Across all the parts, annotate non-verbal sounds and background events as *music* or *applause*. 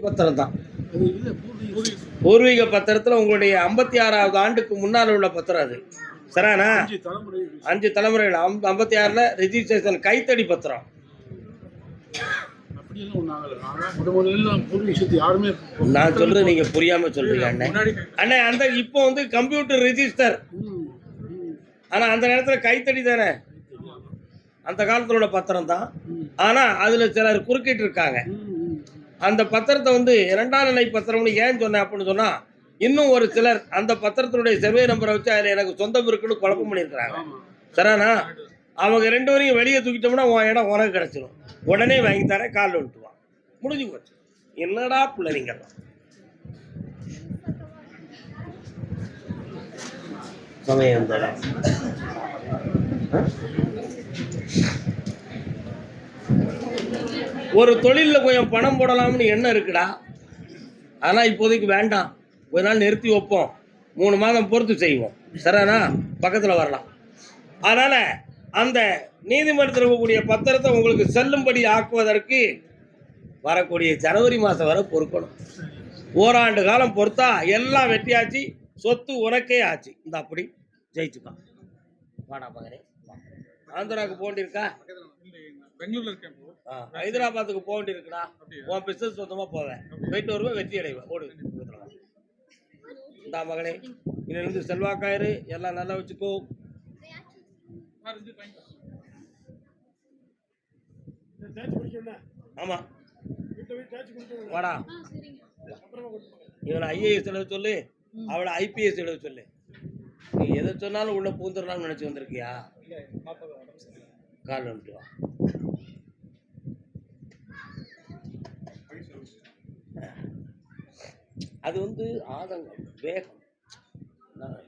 பத்திரம் தான் பூர்வீக பத்திரத்தில் உங்களுடைய ஐம்பத்தி ஆறாவது ஆண்டுக்கு முன்னால் உள்ள பத்திரம் அது. தலைமுறை அஞ்சு தலைமுறைகள் ஐம்- ஐம்பத்தி ஆறில் ரிஜிஸ்ட்ரேஷன் கைத்தடி பத்திரம். நான் சொல்றது நீங்க புரியாம சொல்றீங்க அண்ணே. அண்ணே அந்த இப்போ வந்து கம்ப்யூட்டர் ரெஜிஸ்டர் ஆனா அந்த நேரத்துல கைத்தடி தானே? அந்த காலத்துல உள்ள பத்திரம் தான் ஆனா அதுல சிலர் குறுக்கிட்டு இருக்காங்க. அந்த பத்திரத்தை வந்து இரண்டாம் நிலை பத்திரம்னு ஏன் சொன்னேன் அப்படின்னு சொன்னா இன்னும் ஒரு சிலர் அந்த பத்திரத்தினுடைய சர்வே நம்பரை வச்சு அதுல எனக்கு சொந்தம் இருக்குன்னு குழப்பம் பண்ணியிருக்கிறாங்க. சரிண்ணா அவங்க ரெண்டு வரையும் வெளியே தூக்கிட்டோம்னா உன் இடம் உனக்கு கிடைச்சிரும். உடனே வாங்கி தரேன் காலில் விட்டுவான் முடிஞ்சு போச்சு. என்னடா பிள்ளைங்க? சமயம் தரேன். ஒரு தொழிலில் கொஞ்சம் பணம் போடலாம்னு எண்ணம் இருக்குடா. ஆனால் இப்போதைக்கு வேண்டாம். ஒரு நாள் நிறுத்தி வைப்போம். மூணு மாதம் பொறுத்து செய்வோம். சரிண்ணா பக்கத்தில் வரலாம். அதனால் அந்த நீதிமன்றத்தில் இருக்கக்கூடிய பத்திரத்தை உங்களுக்கு செல்லும்படி ஆக்குவதற்கு வரக்கூடிய ஜனவரி மாதம் வரை பொறுக்கணும். ஓராண்டு காலம் பொறுத்தா எல்லாம் வெட்டியாச்சு சொத்து உனக்கே ஆச்சு. இந்த அப்படி ஜெயிச்சுக்கான் வாடா மகனே. ஆந்திராவுக்கு போண்டிருக்கா பெங்களூர்ல இருக்கேன் ஆ, ஹைதராபாத்துக்கு போக வேண்டியிருக்குடா. அப்படியா? உன் பிசினஸ் சொந்தமா போவேன். போயிட்டு வருவேன் வெற்றி அடைவேன். ஓடு. இந்தா மகனே இன்னிலிருந்து செல்வாக்காயிரு எல்லாம் நல்லா வச்சுக்கோ. ஆமா. வாடா. இவனை ஐஏஎஸ் எழுத சொல்லு அவளை ஐபிஎஸ் எழுத சொல்லு. நீ எதை சொன்னாலும் உள்ள பூந்துடலாம்னு நினைச்சு வந்திருக்கியா? கால் வந்துட்டு அது வந்து ஆதங்கம் வேகம்.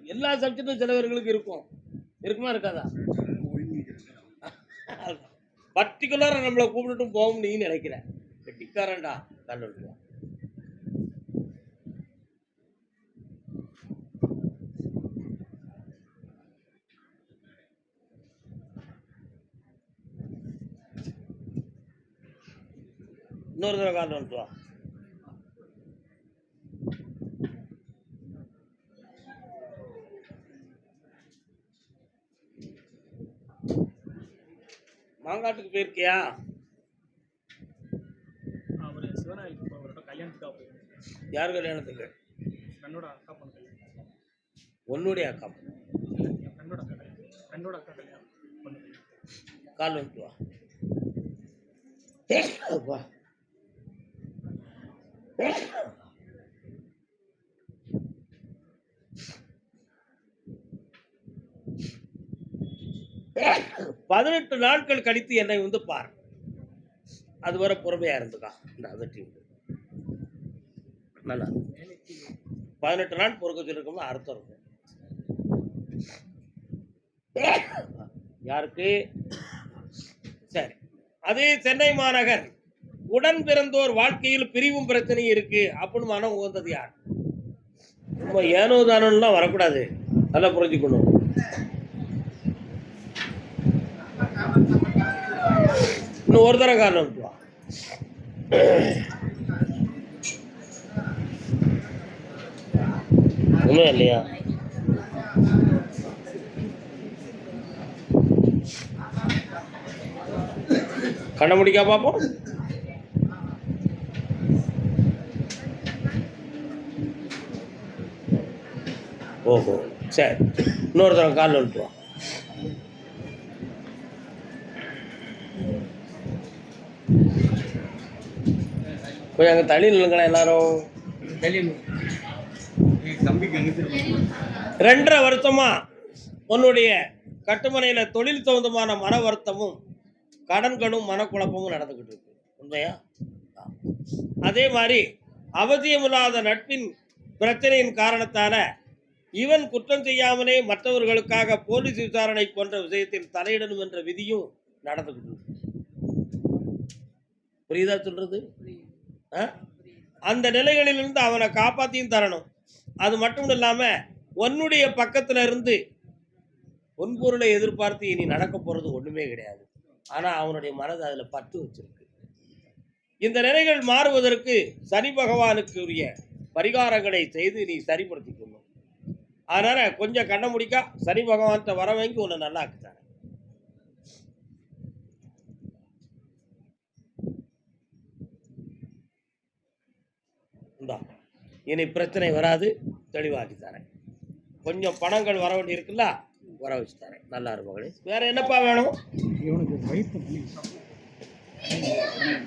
எல்லா சப்ஜெக்டும் சிலவர்களுக்கு இருக்கும். இருக்குமா இருக்காதா? *laughs* பர்டிகுலராக நம்மளை கூப்பிட்டுட்டும் போகும் நீ நினைக்கிற. கெட்டிக்காரன்டா கால் இன்னொரு தடவை கால் வந்துடுவான் மாங்காட்டுக்கு போயிருக்கியா? அவர் சிவனாய்க்கு அவரோட கல்யாணத்துக்காக போயிருந்தேன் யார் கல்யாணத்துக்கு? ஃப்ரெண்டோட அக்கா பொண்ணு கல்யாணம். உன்னுடைய அக்கா என் ஃப்ரெண்டோட அக்கா கல்யாணம். ஃப்ரெண்டோட அக்கா கல்யாணம். பொண்ணு கல்யாணம். கால் வந்துட்டு வா. வா பதினெட்டு நாட்கள் கழித்து என்னை வந்து பார். அதுவரை பொறுமையா இருந்துக்கா இந்த அதட்டி விடு. நல்லா. பதினெட்டு நாள் பொறுக்க சொல்லிருக்கோம்னா அர்த்தம் இருக்கும். யாருக்கு? சரி. அதே சென்னை மாநகர். உடன் பிறந்தோர் வாழ்க்கையில் பிரிவும் பிரச்சனையும் இருக்கு அப்படின்னு மனம் உகந்தது யார்? நம்ம ஏனோ தானோலாம் வரக்கூடாது. நல்லா புரிஞ்சுக்கணும். இன்னும் ஒரு தடவை காரணம் விட்டு உண்மை இல்லையா? கண்ண முடிக்கா பார்ப்போம் ஓஹோ சரி. இன்னொரு தடவை காலில் விட்டுருவான் கொஞ்சம் அங்கே தள்ளி நில்லுங்களேன் எல்லாரும். ரெண்டரை வருஷமா உன்னுடைய கட்டுமனையில் தொழில் சம்பந்தமான மன வருத்தமும் கடன்களும் மனக்குழப்பமும் நடந்துக்கிட்டு இருக்கு. உண்மையா? அதே மாதிரி அவசியமில்லாத நட்பின் பிரச்சனையின் காரணத்தால இவன் குற்றம் செய்யாமலே மற்றவர்களுக்காக போலீஸ் விசாரணை போன்ற விஷயத்தில் தலையிடணும் என்ற விதியும் நடந்துக்கிட்டு இருக்கு. புரியுதா சொல்றது? அந்த நிலைகளிலிருந்து அவனை காப்பாத்தியும் தரணும். அது மட்டும் இல்லாம உன்னுடைய பக்கத்துல இருந்து பொன்பொருளை எதிர்பார்த்து இனி நடக்க போறது ஒண்ணுமே கிடையாது. ஆனா அவனுடைய மனது அதுல பத்து வச்சிருக்கு. இந்த நிலைகள் மாறுவதற்கு சனி பகவானுக்கு உரிய பரிகாரங்களை செய்து நீ சரிப்படுத்திக்கணும். அதனால் அதனால கொஞ்சம் கண்ண முடிக்கா சனி பகவான்கிட்ட வர வாங்கி உன்னை நல்லா ஆக்குத்தானே இந்தா. இனி பிரச்சனை வராது தெளிவாக்கி தரேன். கொஞ்சம் பணங்கள் வர வேண்டி இருக்குல்ல வர வச்சு தரேன். நல்லா இருக்கும் மகளே. வேற என்னப்பா வேணும்?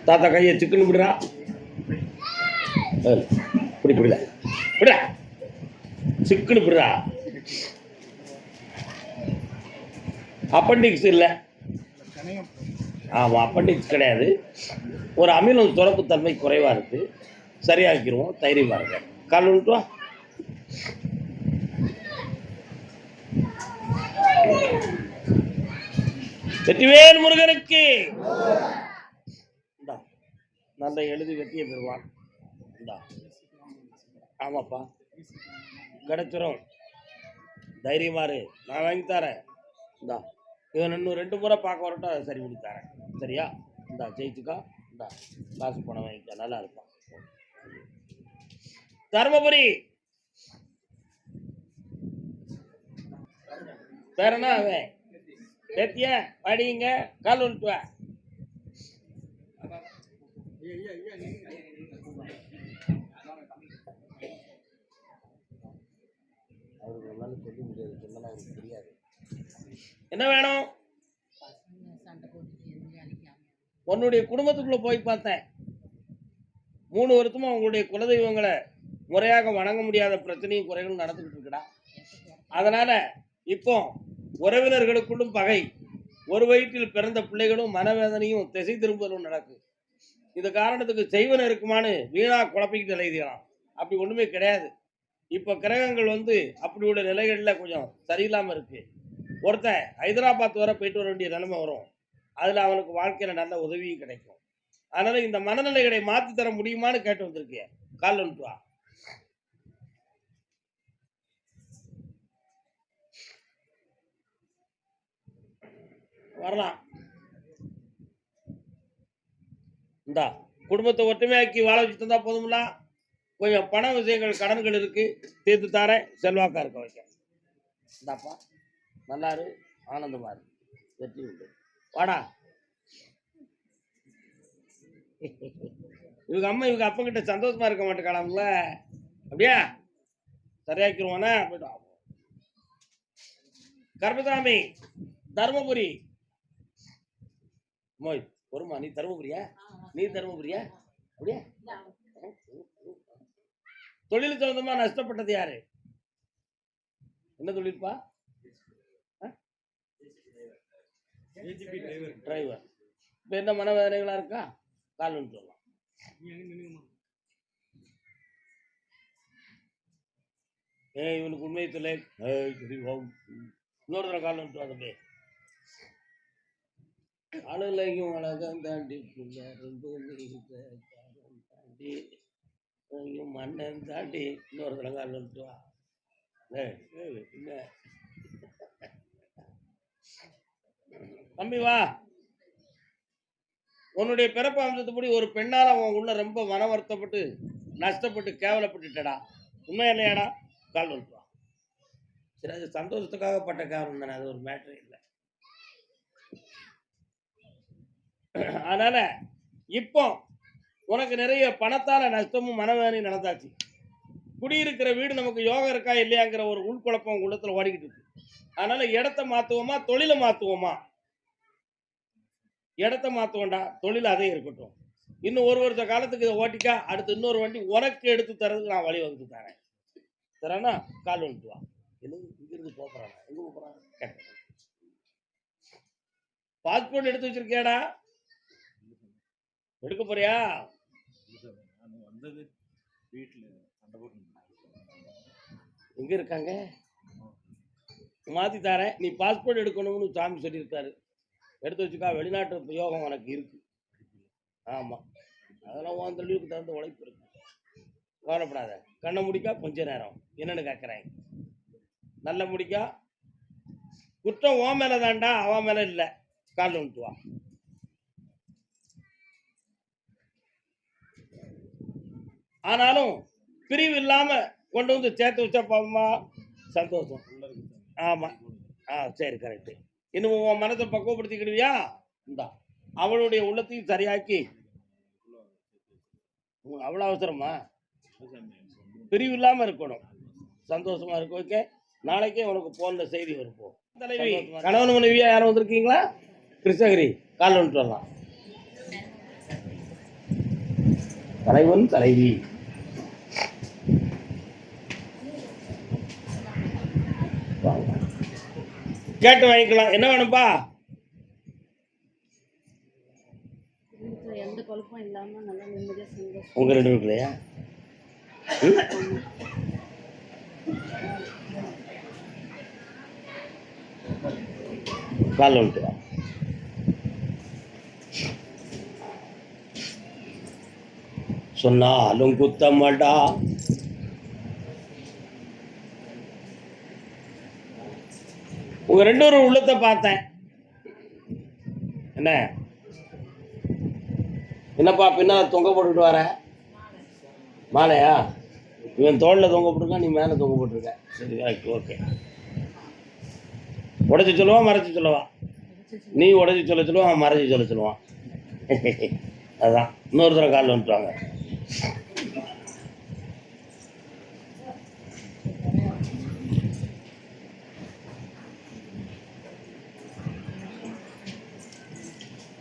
தாத்தா கையை சிக்கன் விடுறா. இப்படி பிடில விட. சிக்கன் விடுறா. அப்பண்டிக்ஸ் இல்லை. ஆமாம் அப்பண்டிக்ஸ் கிடையாது. ஒரு அமிலம் துறப்புத்தன்மை குறைவாக இருக்குது சரியாக்கிடுவோம் தைரியமாக இருக்கு கால் விட்டு வெற்றிவேல் முருகனுக்கு. நல்ல எழுதி வெற்றியை பெறுவான். இந்தா. ஆமாப்பா. கிடைச்சிரும் தைரியமாரு நான் வாங்கி தரேன். இந்தா. இவன் இன்னும் ரெண்டு முறை பார்க்க வரட்டும் அதை சரி பண்ணி தரேன். சரியா? இந்தா ஜெயிச்சுக்கா. இந்தா காசு பணம் வாங்கிக்க. நல்லா இருப்பான் தருமபுரி. வேற என்ன அவன் பேத்திய? படிங்க கால் விட்டு வா. அவருக்கு ஒரு நாள் சொல்லி முடியாது தெரியாது என்ன வேணும்? உன்னுடைய குடும்பத்துக்குள்ள போய் பார்த்தேன். மூணு வருஷமா உங்களுடைய குலதெய்வங்களை முறையாக வணங்க முடியாத பிரச்சனையும் குறைகளும் நடந்துகிட்டு இருக்குடா. அதனால இப்போ உறவினர்களுக்குள்ளும் பகை. ஒரு வயிற்றில் பிறந்த பிள்ளைகளும் மனவேதனையும் திசை திரும்பலும் நடக்கும் இந்த காரணத்துக்கு செய்வன இருக்குமான்னு வீணா குழப்பிக்கிட்டு எழுதிக்கலாம் அப்படி ஒன்றுமே கிடையாது. இப்போ கிரகங்கள் வந்து அப்படி உள்ள நிலைகளில் கொஞ்சம் சரியில்லாமல் இருக்கு. ஒருத்தன் ஹைதராபாத் வர போயிட்டு வர வேண்டிய நிலைமை வரும். அதில் அவனுக்கு வாழ்க்கையில் நல்ல உதவியும் கிடைக்கும். அதனால இந்த மனநிலைகளை மாற்றி தர முடியுமான்னு கேட்டு வந்திருக்கேன். கால் வந்துட்டு வரலாம். இந்தா குடும்பத்தை ஒற்றுமையாக்கி வாழ வச்சு தந்தா போதும்ல? கொஞ்சம் பண விஷயங்கள் கடன்கள் இருக்கு. தீர்த்து தார செல்வாக்கா இருக்க வைக்க. இந்தாப்பா நல்லா இரு ஆனந்தமா இரு வெற்றி உண்டு. வாடா. இவங்க அம்மா இவங்க அப்பா கிட்ட சந்தோஷமா இருக்க மாட்டேங்கிறாங்கள அப்படியா? சரியாக்கிருவானே? போயிட்டு வா. தருமபுரி. மோய் பொறுமா நீ தருமபுரியா? நீ தருமபுரியா? அப்படியா? தொழில் சம்பந்தமா நஷ்டப்பட்டது யாரு? என்ன தொழில்ப்பா? டிரைவர் இப்போ என்ன மனவேதனைகளா இருக்கா? கால் வந்து சொல்லலாம் ஏய் இவனுக்கு உண்மை சொல்ல. ஏய் சரி வாங்க. இன்னொரு தடவை கால் வந்து வந்து அழலையும் அழகம் தாண்டி ரெண்டும் தாண்டி மன்னன் மண்ணன் தாண்டி இன்னொரு தடவை கால் வந்து தம்பி வா. உன்னுடைய பிறப்பு அம்சத்துப்படி ஒரு பெண்ணால உன் உள்ள ரொம்ப மன வருத்தப்பட்டு நஷ்டப்பட்டு கேவலப்பட்டுட்டடா. உண்மை இல்லையாடா கால் வந்து சரி அது சந்தோஷத்துக்காக பட்ட காரணம் தானே அது ஒரு மேட்ரு இல்லை. அதனால இப்போ உனக்கு நிறைய பணத்தால நஷ்டமும் மனவேதனையும் நடந்தாச்சு. குடியிருக்கிற வீடு நமக்கு யோகம் இருக்கா இல்லையாங்கிற ஒரு உள்குழப்பம் உங்க உள்ளத்துல ஓடிக்கிட்டு இருக்கு. அதனால இடத்த மாத்துவோமா தொழிலை மாத்துவோமா? இடத்த மாத்துவோம்டா தொழில் அதே இருக்கட்டும். இன்னும் ஒரு வருஷ காலத்துக்கு இதை ஓட்டிக்கா அடுத்து இன்னொரு வண்டி உனக்கு எடுத்து தரதுக்கு நான் வழி வகுத்து தரேன். தரேன்னா கால் வந்துட்டு வா. இங்கிருந்து போகிறான்? எங்க போகிறான்? கேட்டேன் பாஸ்போர்ட் எடுத்து வச்சிருக்கேடா எடுக்க போறியா? வந்தது வீட்டில் எங்க இருக்காங்க? மாத்தி தரேன். நீ பாஸ்போர்ட் எடுக்கணும்னு சாமி சொல்லியிருக்காரு. எடுத்து வச்சுக்கா வெளிநாட்டு யோகம் உனக்கு இருக்கு. ஆமா. அதெல்லாம் உன் தொழிலுக்கு தகுந்த உழைப்பு இருக்கு. கவலைப்படாத. கண்ணை முடிக்கா கொஞ்ச நேரம். என்னன்னு கேட்குறேன் நல்ல முடிக்கா. குற்றம் உன் மேல தான்டா அவன் மேல இல்லை. காலில் வந்துட்டு ஆனாலும் பிரிவு இல்லாம கொண்டு வந்து சேர்த்து வச்சா பாவமா சந்தோஷம். ஆமா. ஆ சரி கரெக்டு இன்னும் உன் மனத்தை பக்குவப்படுத்திக்கிடுவியா? இந்தா. அவளுடைய உள்ளத்தையும் சரியாக்கி. அவ்வளோ அவசரமா? பிரிவு இல்லாம இருக்கணும். சந்தோஷமா இருக்கும் ஓகே நாளைக்கே உனக்கு போன்ல செய்தி போ. தலைவி. கணவன் மனைவியா யாரும் வந்திருக்கீங்களா? கிருஷ்ணகிரி கால் வந்துட்டு வரலாம். தலைவன் தலைவி. கேட்டு வாங்கிக்கலாம். என்ன வேணும்ப்பா உங்க ரெண்டு பேருக்குலையா கால் வந்துட்டு வா. சொன்னாலும் குத்தமாட்டா. உங்க ரெண்டு ஒரு உள்ளத்தை பார்த்தேன். என்ன? என்னப்பா பின்னால் தொங்க போட்டுட்டு வர? மாலையா? இவன் தோளில் தொங்க போட்டிருக்கான் நீ மேலே தொங்க போட்டிருக்க. சரி ஓகே ஓகே. உடச்சி சொல்லுவா மறைச்சி சொல்லவா? நீ உடச்சி சொல்ல சொல்லுவான் *laughs* மறைச்சி சொல்ல சொல்லுவான். அதுதான் இன்னொரு தடவை காலில் வந்துட்டுவாங்க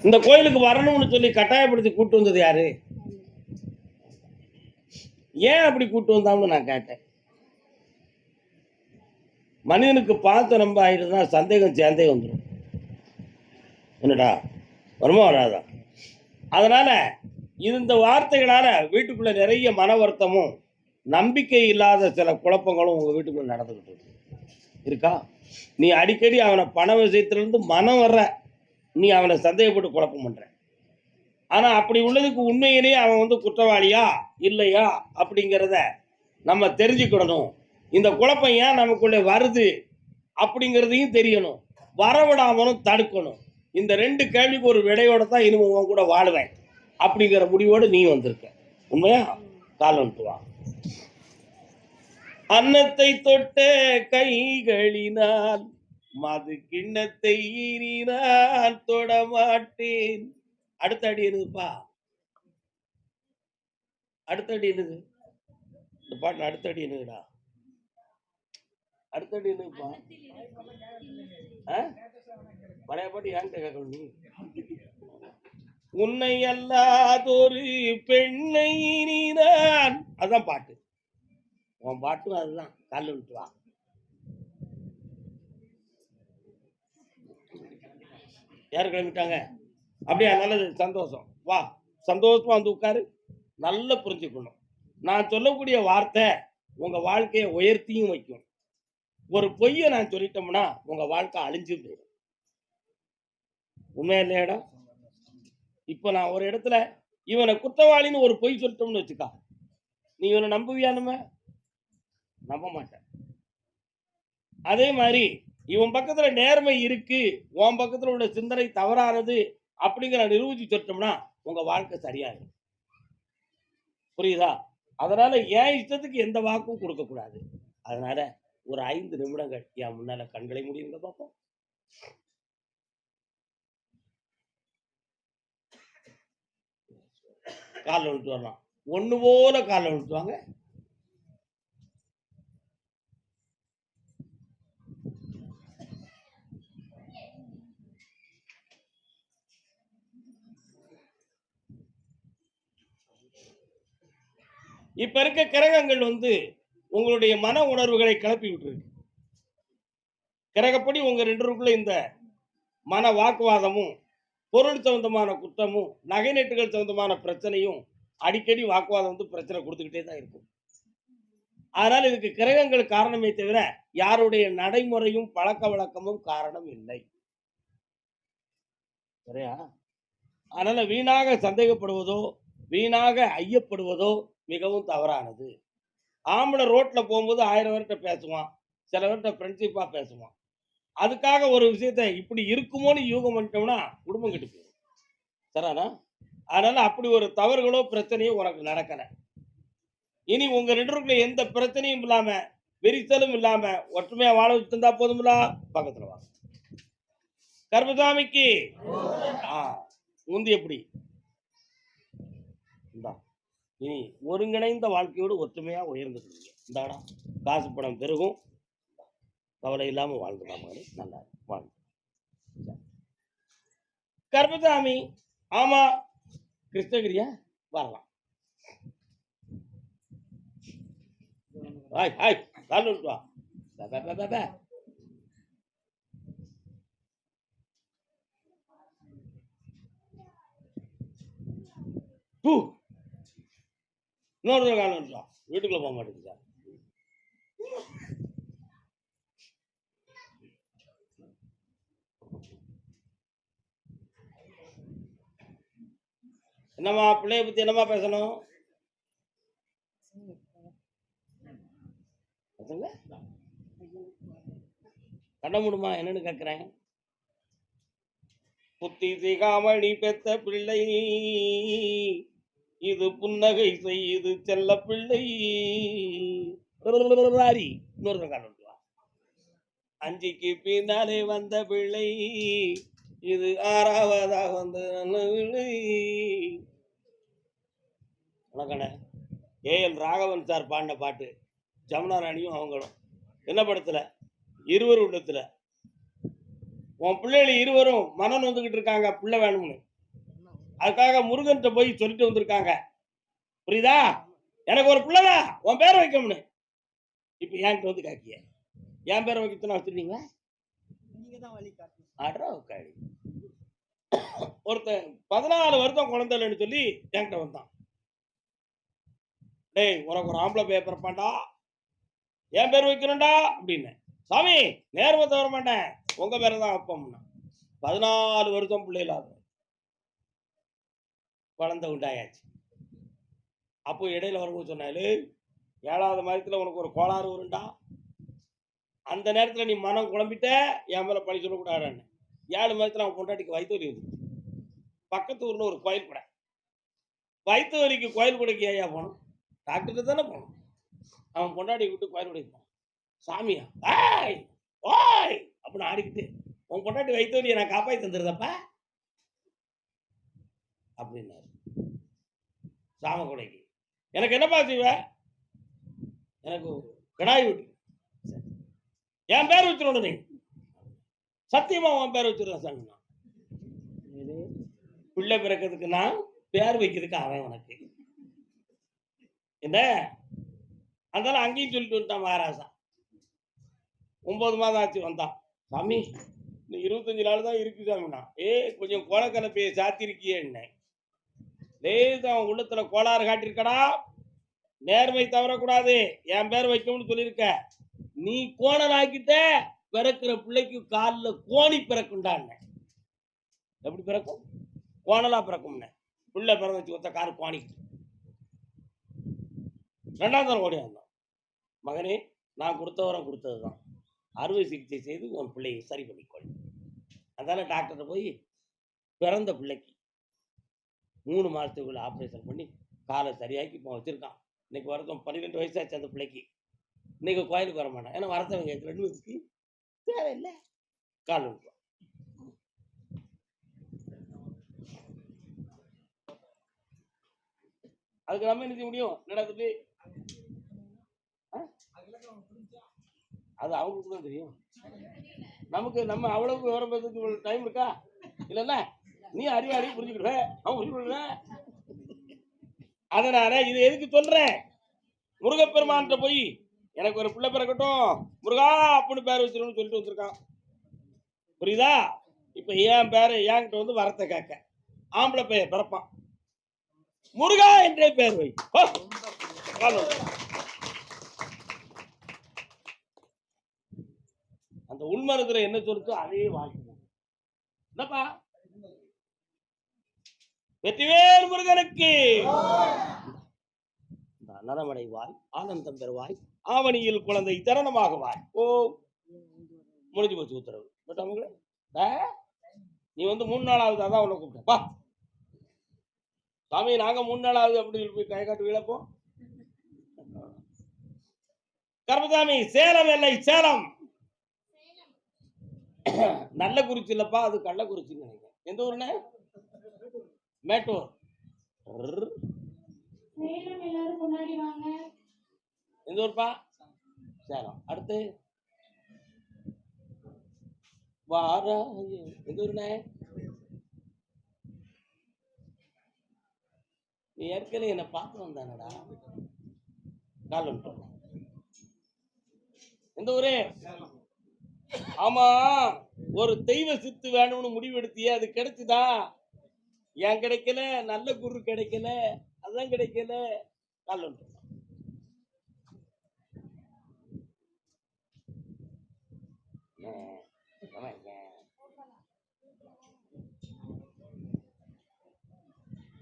இந்த கோயிலுக்கு வரணும்னு சொல்லி கட்டாயப்படுத்தி கூட்டு வந்தது யாரு? ஏன் அப்படி கூட்டு வந்தான்னு நான் கேட்டேன். மனிதனுக்கு பார்த்து ரொம்ப ஆயிடுதுன்னா சந்தேகம் சேர்ந்தே வந்துடும் என்னடா? வருமா வராதா? அதனால இந்த வார்த்தைகளால வீட்டுக்குள்ள நிறைய மன வருத்தமும் நம்பிக்கை இல்லாத சில குழப்பங்களும் உங்க வீட்டுக்குள்ள நடந்துகிட்டு இருக்கு. இருக்கா? நீ அடிக்கடி அவனை பண விஷயத்திலிருந்து மனம் வர்ற நீ அவனை சந்தேகப்பட்டு குழப்பம் பண்ணுற ஆனால் அப்படி உள்ளதுக்கு உண்மையிலேயே அவன் வந்து குற்றவாளியா? இல்லையா? அப்படிங்கிறத நம்ம தெரிஞ்சுக்கிடணும் இந்த குழப்பம் ஏன் நமக்குள்ளே வருது அப்படிங்கிறதையும் தெரியணும். வரவிடாமலும் தடுக்கணும். இந்த ரெண்டு கேள்விக்கு ஒரு விடையோடு தான் இனிமே உன் கூட வாழ்வேன் அப்படிங்கிற முடிவோடு நீ வந்திருக்க. உண்மையா? கால் வா. அன்னத்தை தொட்ட கைகளினால் மது கிண்ணத்தை நான் தொடமாட்டேன் அடுத்த அடி என்னதுப்பா அடுத்த அடி என்னது இந்த பாட்டு அடுத்த அடி என்னதுடா அடுத்த அடி என்னதுப்பா ஆ? பழைய பாட்டு ஏன்ட்ட கேட்கணும் நீ? உன்னை அல்லாதொரு பெண்ணை நீ நான். அதான் பாட்டு. உன் பாட்டும் அதுதான். கல் விட்டு வா. யார் கிளம்பிட்டாங்க? அப்படியே நல்லது சந்தோஷம். வா சந்தோஷமாக வந்து உட்காரு. நல்லா புரிஞ்சுக்கணும். நான் சொல்லக்கூடிய வார்த்தை உங்கள் வாழ்க்கையை உயர்த்தியும் வைக்கும். ஒரு பொய்யை நான் சொல்லிட்டோம்னா உங்கள் வாழ்க்கை அழிஞ்சு போயிடும். உண்மையா இல்லையாடா இப்போ நான் ஒரு இடத்துல இவனை குத்தவாளின்னு ஒரு பொய் சொல்லிட்டோம்னு வச்சுக்கா. நீ இவனை நம்புவியா நம்ம? நம்ப மாட்டேன். அதே மாதிரி இவன் பக்கத்துல நேர்மை இருக்கு உன் பக்கத்துல உள்ள சிந்தனை தவறானது அப்படிங்கிற நிரூபிச்சு சொல்லிட்டோம்னா உங்க வாழ்க்கை சரியாயிடும் புரியுதா? அதனால என் இஷ்டத்துக்கு எந்த வாக்கும் கொடுக்க கூடாது. அதனால ஒரு ஐந்து நிமிடங்கள் என் முன்னால கண்களை முடியுங்க பார்ப்போம் காலில் விட்டு வரலாம். ஒன்று போல காலில் விழுத்துவாங்க இப்ப இருக்க கிரகங்கள் வந்து உங்களுடைய மன உணர்வுகளை கிளப்பி விட்டுருக்கு. கிரகப்படி உங்க ரெண்டுக்குள்ள இந்த மன வாக்குவாதமும் பொருள் சம்பந்தமான குற்றமும் நகை நெட்டுகள் சம்பந்தமான பிரச்சனையும் அடிக்கடி வாக்குவாதம் வந்து பிரச்சனை கொடுத்துக்கிட்டே தான் இருக்கும். அதனால் இதுக்கு கிரகங்கள் காரணமே தவிர யாருடைய நடைமுறையும் பழக்க வழக்கமும் காரணம் இல்லை. சரியா? அதனால வீணாக சந்தேகப்படுவதோ வீணாக ஐயப்படுவதோ மிகவும் தவறானது. ஆம்பளை ரோட்ல போகும்போது ஆயிரம் பேர்கிட்ட பேசுவான். சில பேர்கிட்ட ஃப்ரெண்ட்ஷிப்பாக பேசுவான். அதுக்காக ஒரு விஷயத்த இப்படி இருக்குமோன்னு யூகம் பண்ணிட்டோம்னா குடும்பம் கெட்டு போயிடும். சரிண்ணா அதனால அப்படி ஒரு தவறுகளோ பிரச்சனையோ உனக்கு நடக்கலை. இனி உங்க ரெண்டுக்குள்ள எந்த பிரச்சனையும் இல்லாம விரிசலும் இல்லாம ஒற்றுமையா வாழ வச்சிருந்தா போதும்லா? பக்கத்துல வாங்க. கர்மசாமிக்கு. ஆ, உந்தி எப்படி? இந்தா. இனி ஒருங்கிணைந்த வாழ்க்கையோடு ஒற்றுமையா உயர்ந்துக்கிறீங்க இந்தாடா காசு பணம் பெருகும். கவலை இல்லாமல் வாழ்ந்துடலாம் மகனே. நல்லா வாழ்ந்து. கர்மசாமி ஆமா கிருஷ்ணகிரியா? வரலாம். Hi hi. கால் வா. இன்னொரு தடவை கால் வீட்டுக்குள்ளே வீட்டுக்குள்ள போக மாட்டேங்குது சார். என்னம்மா பிள்ளைய பத்தி என்னம்மா பேசணும்? பசங்க கண்ண முடியுமா என்னன்னு கேட்குறேன் புத்தி திகாமணி பெத்த பிள்ளை. இது புன்னகை செய்து செல்ல பிள்ளை. இன்னொரு காரணம் அஞ்சுக்கு பின்னாலே வந்த பிள்ளை. இது ஆறாவதாக வந்த நல்ல பிள்ளை. ஏ எல் ராகவன் சார் பாடின பாட்டு ஜமுனா ராணியும் அவங்களும். என்ன படத்துல? இருவர் உள்ளத்துல. உன் பிள்ளைகள் இருவரும் மனம் வந்துகிட்டு இருக்காங்க பிள்ளை வேணும்னு. அதுக்காக முருகன்கிட்ட போய் சொல்லிட்டு வந்திருக்காங்க. புரியுதா? எனக்கு ஒரு பிள்ளைடா உன் பேரை வைக்கணும்னு. இப்போ என்கிட்ட வந்து காக்கிய என் பேரை வைக்கத்தான் ஆடுறா உட்காடி ஒருத்தன் பதினாலு வருஷம் குழந்தை இல்லைன்னு சொல்லி என்கிட்ட வந்தான். டேய் உனக்கு ஒரு ஆம்பளை பேர் பிறப்பான்டா என் பேர் வைக்கணும்டா? அப்படின்னு. சாமி நேர்மை தவற மாட்டேன் உங்க பேரை தான் வைப்போம்னா. பதினாலு வருஷம் பிள்ளைகளாக குழந்தை உண்டாயாச்சு. அப்போ இடையில வரும்போது சொன்னாலே ஏழாவது மாதத்தில் உனக்கு ஒரு கோளாறு வரும்டா. அந்த நேரத்தில் நீ மனம் குழம்பிட்ட என் மேலே பழி சொல்லக்கூடாதுன்னு. ஏழு மாதத்தில் அவன் பொண்டாட்டிக்கு வயிற்று வலி வந்து பக்கத்து ஊர்னு ஒரு கோயில் கூட. வயிற்று வலிக்கு கோயில் கூடைக்கு ஏயா போகணும் டாக்டர்கிட்ட தானே போகணும் அவன் பொண்டாட்டி விட்டு கோயில் கூடைக்கு போனான். சாமியா ஆய் ஓய்! அப்படின்னு ஆடிக்கிட்டு உன் பொண்டாட்டி வயிற்று வலியை நான் காப்பாற்றி தந்துருதப்பா அப்படின்னாரு. சாம கொடைக்கு எனக்கு என்னப்பா செய்வ? எனக்கு கடாய் விட்டு என் பேர் வச்சிடணும் நீ. சத்தியமா உன் பேர் வச்சிருந்தேன் சாமி நான். இது பிள்ளை பிறக்கிறதுக்கு நான் பேர் வைக்கிறதுக்கு அவன் உனக்கு என்ன? அதனால அங்கேயும் சொல்லிட்டு வந்துட்டான் மகாராஜா. ஒன்பது மாதம் ஆச்சு வந்தான். சாமி இன்னும் இருபத்தஞ்சு நாள் தான் இருக்கு சாமிண்ணா ஏ கொஞ்சம் கோலக்கலப்பையை சாத்திருக்கியே என்ன? டெய்லி அவன் உள்ளத்துல கோளாறு காட்டியிருக்கடா. நேர்மை தவறக்கூடாது. என் பேர் வைக்கணும்னு சொல்லியிருக்க. நீ கோணல் ஆக்கிட்ட பிறக்கிற பிள்ளைக்கு காலில் கோணி பிறக்குண்டான் எப்படி பிறக்கும்? கோணலா பிறக்கும்னு. பிள்ளை பிறந்து வச்சு ஒத்த காரு கோணி. ரெண்டாம் தரம் ஓடி வந்தோம் மகனே நான் கொடுத்தவரம் கொடுத்தது தான் அறுவை சிகிச்சை செய்து உன் பிள்ளையை சரி பண்ணிக்கொள். அதனால டாக்டர்கிட்ட போய் பிறந்த பிள்ளைக்கு மூணு மாதத்துக்குள்ள ஆப்ரேஷன் பண்ணி காலை சரியாக்கி இப்போ வச்சிருக்கான். இன்னைக்கு வரதும் பன்னிரெண்டு வயசாச்சு அந்த பிள்ளைக்கு. இன்னைக்கு கோயிலுக்கு வர மாட்டான். ஏன்னா வரத்தவங்க ரெண்டு வயசுக்கு தேவையில்லை. கால் விட்டுருவான் அதுக்கு நம்ம என்ன செய்ய முடியும்? நடந்துட்டு அது அவங்களுக்கு தான் தெரியும். நமக்கு நம்ம அவ்வளவு விவரம் பேசுறதுக்கு டைம் இருக்கா? இல்லைல்ல? நீ அறிவாளி புரிஞ்சுக்கிடுவ. அவன் புரிஞ்சுக்கிடுவ அதனால இது எதுக்கு சொல்றேன்? முருகப்பெருமான்கிட்ட போய் எனக்கு ஒரு பிள்ளை பிறக்கட்டும் முருகா அப்படின்னு பேர் வச்சிருக்கணும்னு சொல்லிட்டு வந்திருக்கான். புரியுதா? இப்ப ஏன் பேர் என்கிட்ட வந்து வரத்தை கேட்க. ஆம்பளை பெயர் பிறப்பான். முருகா என்றே பேர் வை. அந்த உள்மரத்துல என்ன சொல்லுச்சோ அதே வாங்கிக்கணும் என்னப்பா? வெற்றிவேல் முருகனுக்கு. நலமடைவாய் ஆனந்தம் பெறுவாய் ஆவணியில் குழந்தை தரணமாகுவாய் ஓ முடிஞ்சு போச்சு உத்தரவு. பட் அவங்க நீ வந்து மூணு நாளாவது அதான் உன்னை கூப்பிட்டப்பா சாமி நாங்க மூணு நாளாவது அப்படின்னு போய் கை காட்டு விழப்போம் கர்மசாமி சேலம் எல்லை சேலம். நல்ல குறிச்சி இல்லப்பா அது கள்ளக்குறிச்சின்னு நினைக்கிறேன். எந்த ஊருன்னு மேட்டூர். எந்த ஊர்ப்பா? சேலம். அடுத்து? வாரா எந்த ஊருண்ணே? நீ ஏற்கனவே என்னை பார்த்து வந்தானடா. கால் வந்துட்டோம் எந்த ஊரு? ஆமா. ஒரு தெய்வ சித்து வேணும்னு முடிவெடுத்தியே அது கிடைச்சுதா? ஏன் கிடைக்கல? நல்ல குரு கிடைக்கல. அதான் கிடைக்கல. நல்ல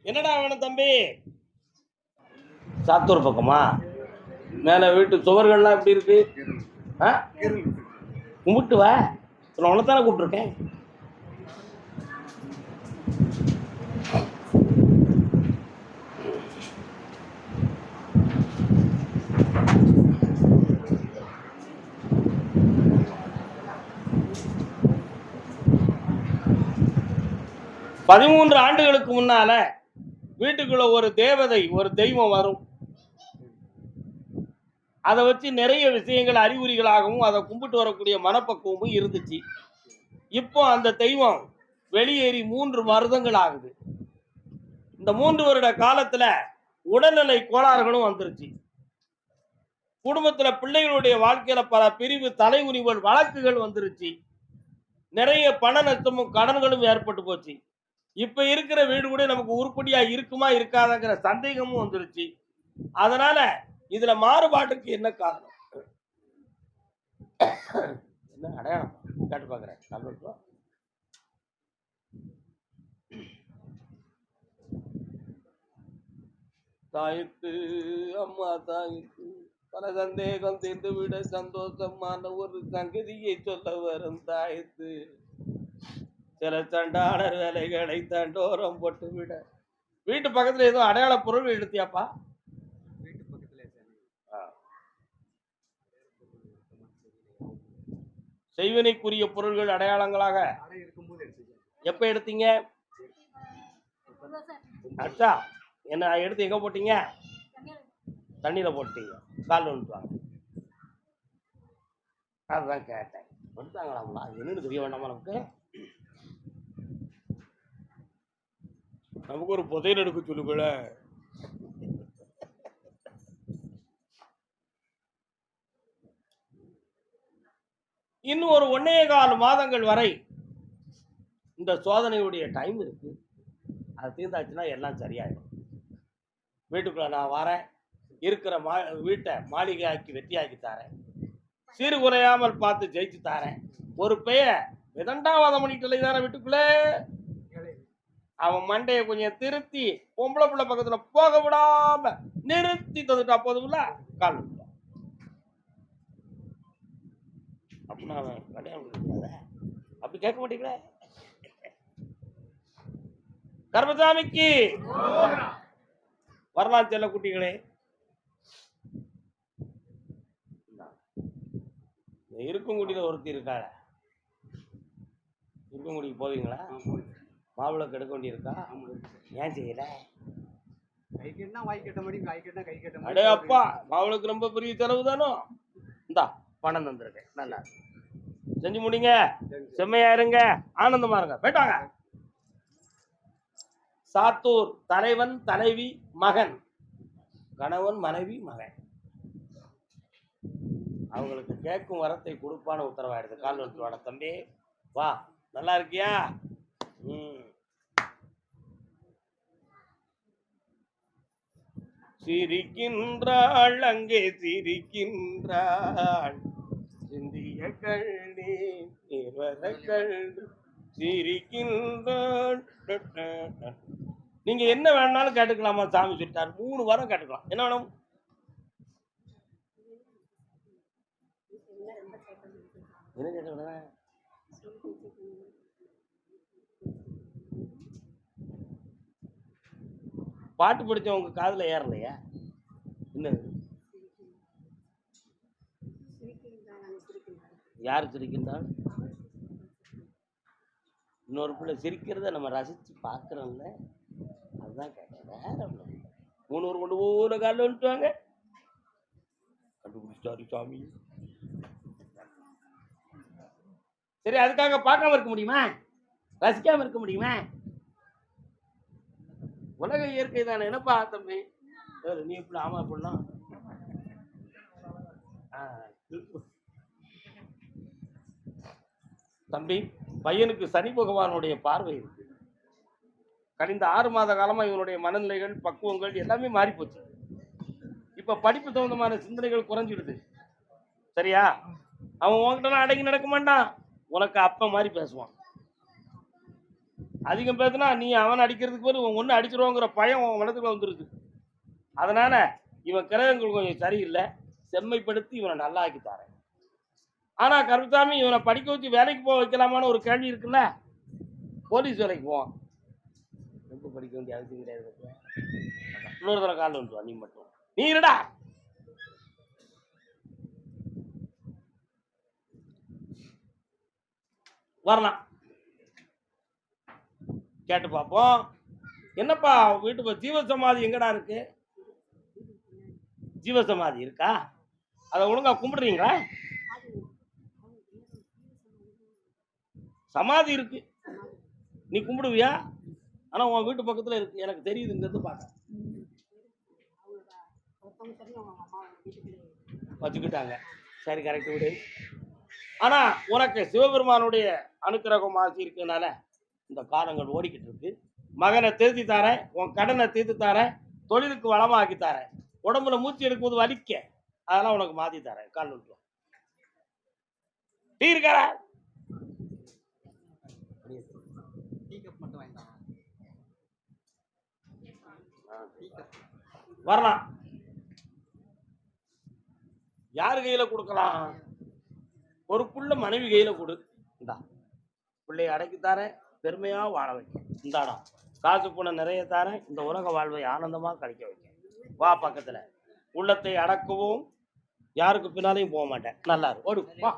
என்னடா வேணும் தம்பி? சாத்தூர் பக்கமா? மேல வீட்டு சுவர்கள்லாம் எப்படி இருக்கு? ஆ? கும்பிட்டு வா. உன்னை தானே கூப்பிட்டுருக்கேன். பதிமூன்று ஆண்டுகளுக்கு முன்னால வீட்டுக்குள்ள ஒரு தேவதை ஒரு தெய்வம் வரும். அதை வச்சு நிறைய விஷயங்கள் அறிகுறிகளாகவும் அதை கும்பிட்டு வரக்கூடிய மனப்பக்குவமும் இருந்துச்சு. இப்போ அந்த தெய்வம் வெளியேறி மூன்று வருடங்கள் ஆகுது. இந்த மூன்று வருட காலத்துல உடல்நிலை கோளாறுகளும் வந்துருச்சு. குடும்பத்துல பிள்ளைகளுடைய வாழ்க்கையில பல பிரிவு தலைகுனிவுகள் வழக்குகள் வந்துருச்சு. நிறைய பண நஷ்டமும் கடன்களும் ஏற்பட்டு போச்சு. இப்ப இருக்கிற வீடு கூட நமக்கு உருப்படியா இருக்குமா இருக்காதாங்கிற சந்தேகமும் வந்துருச்சு. அதனால இதுல மாறுபாட்டுக்கு என்ன காரணம்? என்ன அடையாளம்? கேட்டு பாக்குறேன். நல்ல அம்மா தாய்க்கு பல சந்தேகம் தீர்ந்து விட சந்தோஷமான ஒரு சங்கதியை சொல்ல வரும் தாயத்து. சில சண்டாளர் வேலைகளை தண்டோரம் போட்டு விட வீட்டு பக்கத்துல ஏதோ அடையாள பொருள் எடுத்தியாப்பா? வீட்டு பக்கத்துல செய்வினைக்குரிய பொருள்கள் அடையாளங்களாக? எப்ப எடுத்தீங்க? அச்சா என்ன எடுத்து எங்க போட்டீங்க? தண்ணியில போட்டீங்க. கால் வந்துட்டாங்க அதுதான் கேட்டேன். அது என்னன்னு தெரிய வேண்டாமா நமக்கு? நமக்கு ஒரு புதையல் எடுக்க சொல்லுங்கள இன்னும் ஒரு ஒன்னே கால் மாதங்கள் வரை இந்த சோதனையுடைய டைம் இருக்கு. அது தீர்ந்தாச்சுன்னா எல்லாம் சரியாயிடும். வீட்டுக்குள்ள நான் வரேன். இருக்கிற மா வீட்டை மாளிகையாக்கி வெற்றியாக்கி தரேன். சீர் குறையாமல் பார்த்து ஜெயிச்சு தரேன். ஒரு பெய விதண்டாவாதம் பண்ணிட்டு தானே வீட்டுக்குள்ளே? அவன் மண்டையை கொஞ்சம் திருத்தி பொம்பளை பிள்ளை பக்கத்துல போக விடாம நிறுத்தி தந்துட்டா போதும்ல? கால் அப்படின்னா அவன் கல்யாணம் அப்படி கேட்க மாட்டீங்களே? கர்மசாமிக்கு வரலாறு செல்ல குட்டிகளே. இந்த ஒருத்தி இருக்காள இருக்குங்குடிக்கு போவீங்களா? மாவிளக்கு எடுக்க வேண்டியிருக்கா ஏன் செய்யல? கை கட்டினா வாய் கட்ட மாதிரி கை கட்டினா கை கட்ட அடே அப்பா மாவிளக்கு ரொம்ப பெரிய செலவு தானோ? இந்தா பணம் தந்திருக்கேன். நல்லா. செஞ்சு முடிங்க. செம்மையா இருங்க. ஆனந்தமா இருங்க. போயிட்டாங்க. சாத்தூர் தலைவன் தலைவி மகன். கணவன் மனைவி மகன். அவங்களுக்கு கேட்கும் வரத்தை கொடுப்பான உத்தரவாயிடுது. கால் வந்துட்டு வாடா தம்பி. வா. நல்லா இருக்கியா? சிரிக்கின்றாள் அங்கே சிரிக்கின்றாள். சிந்திய கள்ளி நிவர கள்ளி சிரிக்கின்றாள். நீங்க என்ன வேணாலும் கேட்டுக்கலாமா சாமி சொல்லிட்டார் மூணு வாரம் கேட்டுக்கலாம். என்ன வேணும்? என்ன கேட்டுக்கிறேன் பாட்டு படித்தேன் உங்கள் காதில் ஏறலையா? என்ன யார் சிரிக்கின்றால் இன்னொரு பிள்ளை சிரிக்கிறத நம்ம ரசித்து பார்க்குறோம்ல. அதுதான் கேட்டேன். வேற ஒன்றும் இல்லை. கொண்டு போகிற காலில் வந்துட்டாங்க கண்டுபிடிச்சாரு சாமி. சரி அதுக்காக பார்க்காம இருக்க முடியுமா? ரசிக்காம இருக்க முடியுமா? உலக இயற்கை தானே. என்னப்பா தம்பி? ஏறு, நீ எப்படி ஆமா அப்படின்னா தம்பி பையனுக்கு சனி பகவானுடைய பார்வை இருக்கு. கழிந்த ஆறு மாத காலமா இவனுடைய மனநிலைகள் பக்குவங்கள் எல்லாமே மாறி போச்சு இப்ப படிப்பு சம்பந்தமான சிந்தனைகள் குறைஞ்சிடுது. சரியா? அவன் உங்ககிட்ட அடங்கி நடக்க மாட்டான். உனக்கு அப்ப மாதிரி பேசுவான். அதிகம் பேசுனா நீ அவன் அடிக்கிறதுக்கு பேர் ஒன்று அடிச்சிருவோங்கிற பயம் உன் மனத்துக்குள்ள வந்துருது. அதனால இவன் கிரகங்கள் கொஞ்சம் சரியில்லை. செம்மைப்படுத்தி இவனை நல்லா ஆக்கி தரேன். ஆனா கருத்தாமி இவனை படிக்க வச்சு வேலைக்கு போக வைக்கலாமான்னு ஒரு கேள்வி இருக்குல்ல? போலீஸ் வேலைக்கு போவான் ரொம்ப படிக்க வேண்டிய அவசியம் கிடையாது இன்னொரு தடவை காலில் வந்துடுவா நீ மட்டும். நீ இருடா! வரலாம். கேட்டு பார்ப்போம். என்னப்பா வீட்டு ஜீவ சமாதி எங்கடா இருக்கு? ஜீவ சமாதி இருக்கா? அதை ஒழுங்கா கும்பிடுறீங்களா? சமாதி இருக்கு. நீ கும்பிடுவியா? ஆனா உன் வீட்டு பக்கத்துல இருக்கு. எனக்கு தெரியுது இங்க இருந்து பார்க்க வச்சுக்கிட்டாங்க. சரி கரெக்ட் விடு. ஆனா உனக்கு சிவபெருமானுடைய அனுக்கிரகம் ஆசி இருக்கனால இந்த காலங்கள் ஓடிக்கிட்டு இருக்கு மகனை திருத்தி தரேன் உன் கடனை தீர்த்து தரேன் தொழிலுக்கு வளமாக்கி தரேன். உடம்புல மூச்சு எடுக்கும்போது வலிக்க. அதெல்லாம் உனக்கு மாத்தி தரேன் கால் விட்டு டீ இருக்காரா வரலாம். யார் கையில கொடுக்கலாம்? ஒரு புள்ள மனைவி கையில கொடு. இந்தா பிள்ளைய அடக்கி பெருமையாக வாழ வைக்க இந்தாடா காசு பணம் நிறைய தரேன் இந்த உலக வாழ்வை ஆனந்தமாக கழிக்க வைக்க வா பக்கத்தில். உள்ளத்தை அடக்கவும் யாருக்கு பின்னாலையும் போக மாட்டேன். நல்லா இருக்கும் ஓடு வா.